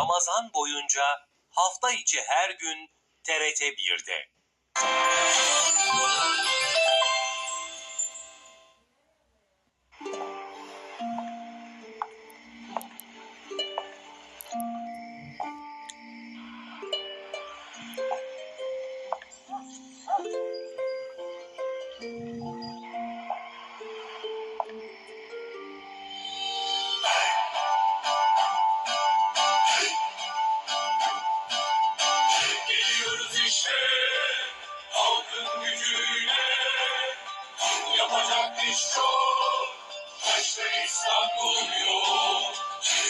Ramazan boyunca hafta içi her gün TRT 1'de. Yapacak iş çok İşte İstanbul yok.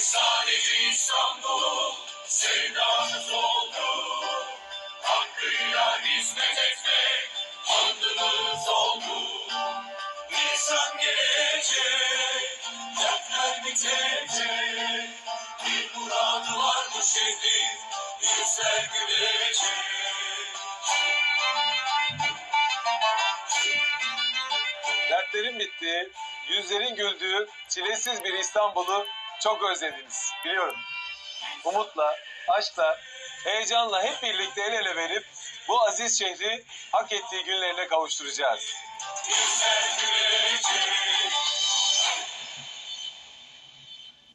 Sadece İstanbul. Sevdamız oldu. Hakkıyla hizmet etmek andımız oldu. Nisan gelecek. Dertler bitecek. Bir muradı var bu şehrin. Yüzler gülecek Dertlerin bittiği, yüzlerin güldüğü, çilesiz bir İstanbul'u çok özlediniz. Biliyorum. Umutla, aşkla, heyecanla hep birlikte el ele verip bu aziz şehri hak ettiği günlerine kavuşturacağız.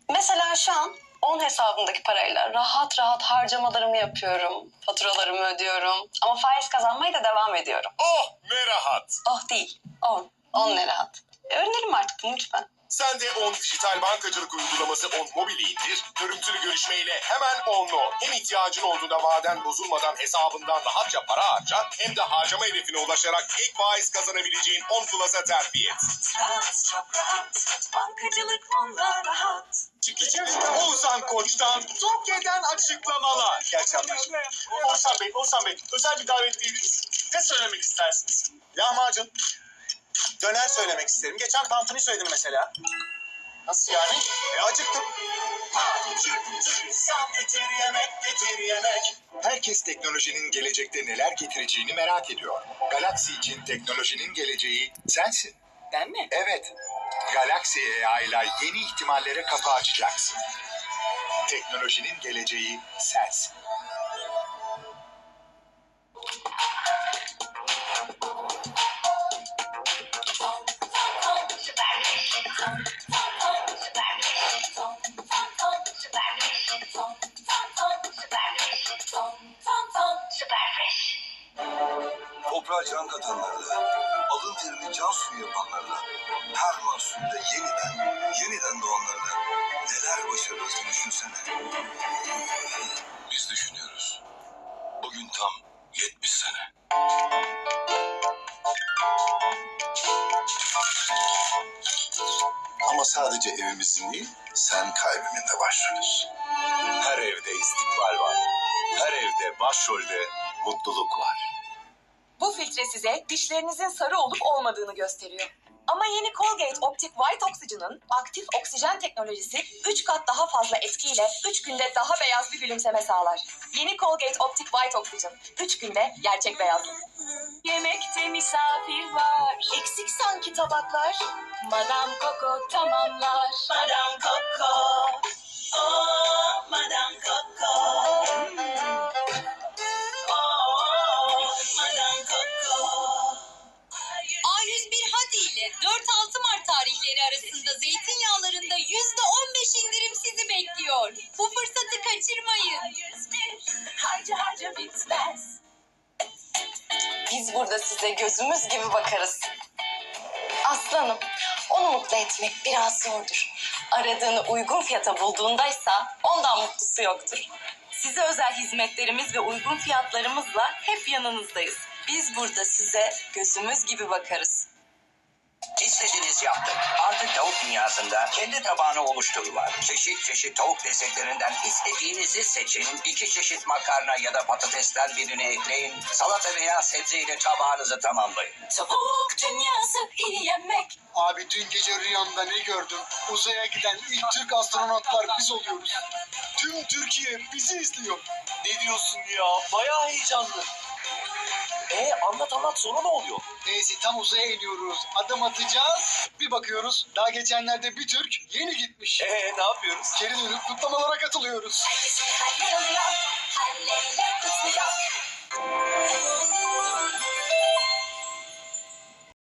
Mesela şu an 10 hesabımdaki parayla rahat rahat harcamalarımı yapıyorum. Faturalarımı ödüyorum. Ama faiz kazanmaya da devam ediyorum. Oh ne rahat. Oh değil. 10. 10 ne rahat. E, Öğrenelim artık bunu lütfen. Sen de 10 dijital bankacılık uygulaması 10 mobili indir. Görüntülü görüşmeyle hemen 10'lu. Hem ihtiyacın olduğunda vaden bozulmadan hesabından rahatça para harca hem de harcama hedefine ulaşarak ek faiz kazanabileceğin 10 Plus'a terfi et. Rahat çok rahat Bankacılık onunla rahat Oğuzhan Koç'tan Türkiye'den açıklamalar. İyi akşamlar. Oğuzhan Bey, Oğuzhan Bey özel bir davetliyiz. Ne söylemek istersiniz? Lahmacun. Döner söylemek isterim. Geçen tantuni söyledim mesela. Nasıl yani? E acıktım. Herkes teknolojinin gelecekte neler getireceğini merak ediyor. Galaxy için teknolojinin geleceği sensin. Ben mi? Evet. Galaxy AI ile yeni ihtimallere kapı açacaksın. Teknolojinin geleceği sensin. Toprağa can katanlarla, alın terini can suyu yapanlarla, her mahsulde yeniden, yeniden doğanlarla neler başarırız düşünsene. Biz düşünüyoruz. Bugün tam 70 sene. Ama sadece evimizin değil, sen kalbimin de başrolüsün. Her evde istikbal var. Her evde başrolde mutluluk var. Bu filtre size dişlerinizin sarı olup olmadığını gösteriyor. Ama yeni Colgate Optic White Oxygen'ın aktif oksijen teknolojisi 3 kat daha fazla etkiyle 3 günde daha beyaz bir gülümseme sağlar. Yeni Colgate Optic White Oxygen 3 günde gerçek beyazlık. Yemekte misafir var. Eksik sanki tabaklar. Madame Coco tamamlar. Madame 101 Harca harca bitmez Biz burada size gözümüz gibi bakarız. Aslanım, onu mutlu etmek biraz zordur. Aradığını uygun fiyata bulduğundaysa ondan mutlusu yoktur. Size özel hizmetlerimiz ve uygun fiyatlarımızla hep yanınızdayız. Biz burada size gözümüz gibi bakarız. İstediğiniz yaptık. Artık tavuk dünyasında kendi tabağını oluşturu var. Çeşit çeşit tavuk lezzetlerinden istediğinizi seçin. İki çeşit makarna ya da patatesten birini ekleyin. Salata veya sebze ile tabağınızı tamamlayın. Tavuk dünyası iyi yemek Abi dün gece rüyamda ne gördüm? Uzaya giden ilk Türk astronotlar biz oluyoruz. Tüm Türkiye bizi izliyor. Ne diyorsun ya? Bayağı heyecanlı. E anlat anlat sonra ne oluyor? Neyse tam uzaya ediyoruz. Adım atacağız. Bir bakıyoruz. Daha geçenlerde bir Türk yeni gitmiş. E ne yapıyoruz? Geri dönüp kutlamalara katılıyoruz. Her şey halloluyor. Halleriyle kutluyor.